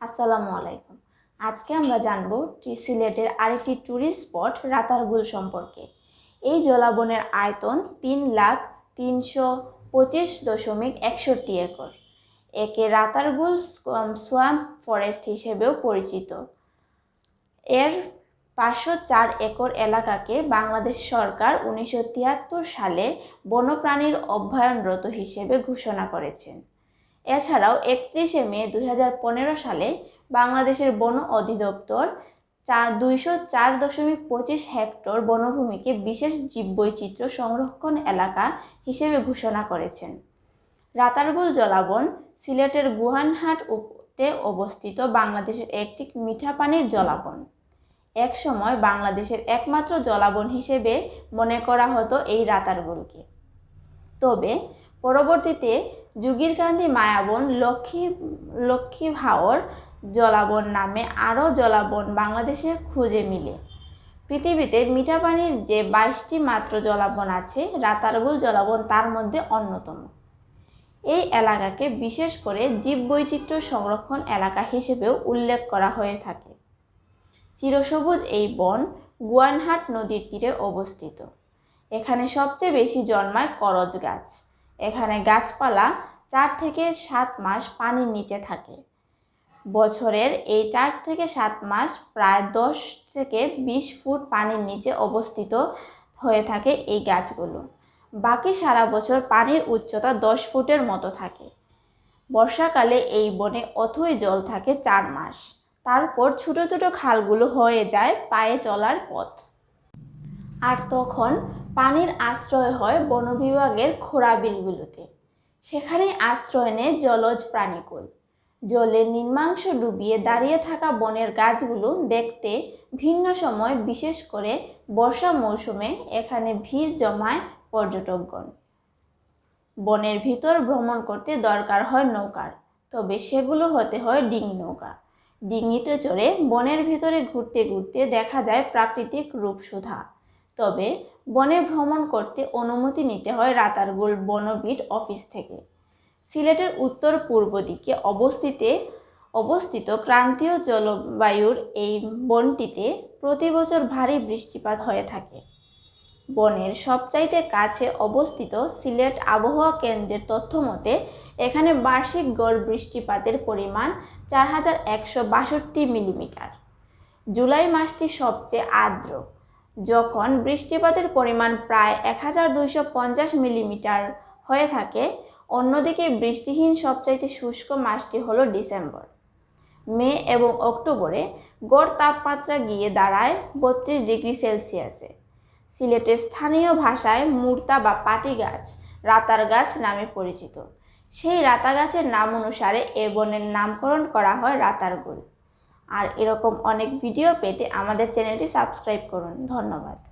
আসসালামু আলাইকুম। আজকে আমরা জানব সিলেটের আরেকটি ট্যুরিস্ট স্পট রাতারগুল সম্পর্কে। এই জলাবনের আয়তন তিন লাখ তিনশো পঁচিশ দশমিক একষট্টি একর। একে রাতারগুল সোয়াম্প ফরেস্ট হিসেবেও পরিচিত। এর পাঁচশো চার একর এলাকাকে বাংলাদেশ সরকার উনিশশো তিয়াত্তর সালে বন্যপ্রাণীর অভয়ারণ্যরত হিসেবে ঘোষণা করেছেন। এছাড়াও একত্রিশে মে দুই হাজার পনেরো সালে বাংলাদেশের বন অধিদপ্তর চা দুইশো চার দশমিক পঁচিশ হেক্টর বনভূমিকে বিশেষ জীববৈচিত্র্য সংরক্ষণ এলাকা হিসেবে ঘোষণা করেছেন। রাতারগুল জলাবন সিলেটের গুহানহাট উপতে অবস্থিত বাংলাদেশের একটি মিঠা পানির জলাবন। এক সময় বাংলাদেশের একমাত্র জলাবন হিসেবে মনে করা হতো এই রাতারগুলকে। তবে পরবর্তীতে যুগিরকান্দি মায়াবন লক্ষ্মী লক্ষ্মী ভাওর জলাবন নামে আরও জলাবন বাংলাদেশে খুঁজে মিলে। পৃথিবীতে মিঠা পানির যে বাইশটি মাত্র জলাবন আছে, রাতারগুল জলাবন তার মধ্যে অন্যতম। এই এলাকাকে বিশেষ করে জীববৈচিত্র্য সংরক্ষণ এলাকা হিসেবেও উল্লেখ করা হয়ে থাকে। চিরসবুজ এই বন গুয়ানহাট নদীর তীরে অবস্থিত। এখানে সবচেয়ে বেশি জন্মায় করজ গাছ। এখানে গাছপালা চার থেকে সাত মাস পানির নিচে থাকে। বছরের এই চার থেকে সাত মাস প্রায় দশ থেকে বিশ ফুট পানির নিচে অবস্থিত হয়ে থাকে এই গাছগুলো। বাকি সারা বছর পানির উচ্চতা দশ ফুটের মতো থাকে। বর্ষাকালে এই বনে অথই জল থাকে চার মাস। তারপর ছোট ছোট খালগুলো হয়ে যায় পায়ে চলার পথ। আর তখন পানির আশ্রয় হয় বন বিভাগের খোড়া বিলগুলোতে। সেখানেই আশ্রয় নেয় জলজ প্রাণীকুল। জলে নির্মাংস ডুবিয়ে দাঁড়িয়ে থাকা বনের গাছগুলো দেখতে ভিন্ন সময়, বিশেষ করে বর্ষা মৌসুমে এখানে ভিড় জমায় পর্যটকগণ। বনের ভিতর ভ্রমণ করতে দরকার হয় নৌকার তবে সেগুলো হতে হয় ডিঙি নৌকা। ডিঙিতে চড়ে বনের ভিতরে ঘুরতে ঘুরতে দেখা যায় প্রাকৃতিক রূপসুধা। তবে বনে ভ্রমণ করতে অনুমতি নিতে হয় রাতারগুল বনবিট অফিস থেকে। সিলেটের উত্তর পূর্ব দিকে অবস্থিতে, অবস্থিত ক্রান্তীয় জলবায়ুর এই বনটিতে প্রতি বছর ভারী বৃষ্টিপাত হয়ে থাকে। বনের সবচাইতে কাছে অবস্থিত সিলেট আবহাওয়া কেন্দ্রের তথ্য মতে, এখানে বার্ষিক গড় বৃষ্টিপাতের পরিমাণ চার হাজার একশো বাষট্টি মিলিমিটার। জুলাই মাসটি সবচেয়ে আর্দ্র। যখন বৃষ্টিপাতের পরিমাণ প্রায় এক হাজার দুইশো পঞ্চাশ মিলিমিটার হয়ে থাকে, অন্যদিকে বৃষ্টিহীন সবচাইতে শুষ্ক মাসটি হলো ডিসেম্বর। মে এবং অক্টোবরে গড় তাপমাত্রা গিয়ে দাঁড়ায় বত্রিশ ডিগ্রি সেলসিয়াসে। সিলেটের স্থানীয় ভাষায় মূর্তা বা পাটি গাছ রাতার গাছ নামে পরিচিত। সেই রাতা গাছের নাম অনুসারে এ বনের নামকরণ করা হয় রাতারগুল আর এরকম অনেক ভিডিও পেতে আমাদের চ্যানেলটি সাবস্ক্রাইব করুন। ধন্যবাদ।